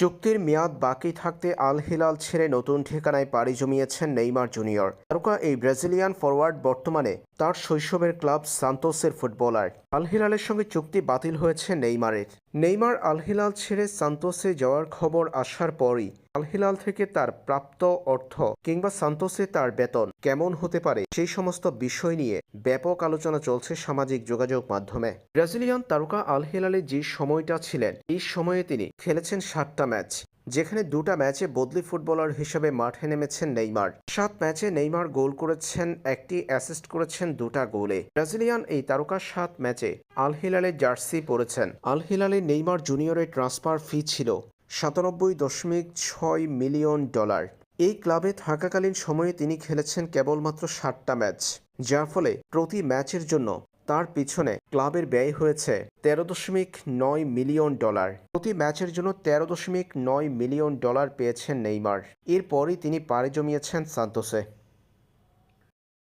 চুক্তির মেয়াদ বাকি থাকতে আল হিলাল ছেড়ে নতুন ঠিকানায় পাড়ি জমিয়েছেন নেইমার জুনিয়র। তারকা এই ব্রাজিলিয়ান ফরওয়ার্ড বর্তমানে তার শৈশবের ক্লাব সান্তোসের ফুটবলার। আল হিলালের সঙ্গে চুক্তি বাতিল হয়েছে নেইমারের। নেইমার আল হিলাল ছেড়ে সান্তোসে যাওয়ার খবর আসার পরই আল হিলাল থেকে তার প্রাপ্ত অর্থ কিংবা সান্তোসে তার বেতন কেমন হতে পারে সেই সমস্ত বিষয় নিয়ে ব্যাপক আলোচনা চলছে সামাজিক যোগাযোগ মাধ্যমে। ব্রাজিলিয়ান তারকা আল হিলালে যে সময়টা ছিলেন, এই সময়ে তিনি খেলেছেন সাতটা ম্যাচ। যেখানে দুটা ম্যাচে বদলি ফুটবলার হিসেবে মাঠে নেমেছেন নেইমার। সাত ম্যাচে নেইমার গোল করেছেন, একটি অ্যাসিস্ট করেছেন, দুটা গোলে। ব্রাজিলিয়ান এই তারকা সাত ম্যাচে আল হিলালের জার্সি পরেছেন। আল হিলালে নেইমার জুনিয়রের ট্রান্সফার ফি ছিল সাতানব্বই দশমিক ছয় মিলিয়ন ডলার। এই ক্লাবে থাকাকালীন সময়ে তিনি খেলেছেন কেবলমাত্র ষাটটা ম্যাচ, যার ফলে প্রতি ম্যাচের জন্য তার পিছনে ক্লাবের ব্যয় হয়েছে তেরো দশমিক নয় মিলিয়ন ডলার। প্রতি ম্যাচের জন্য তেরো দশমিক নয় মিলিয়ন ডলার পেয়েছেন নেইমার। এরপরই তিনি পাড়ি জমিয়েছেন সান্তোসে।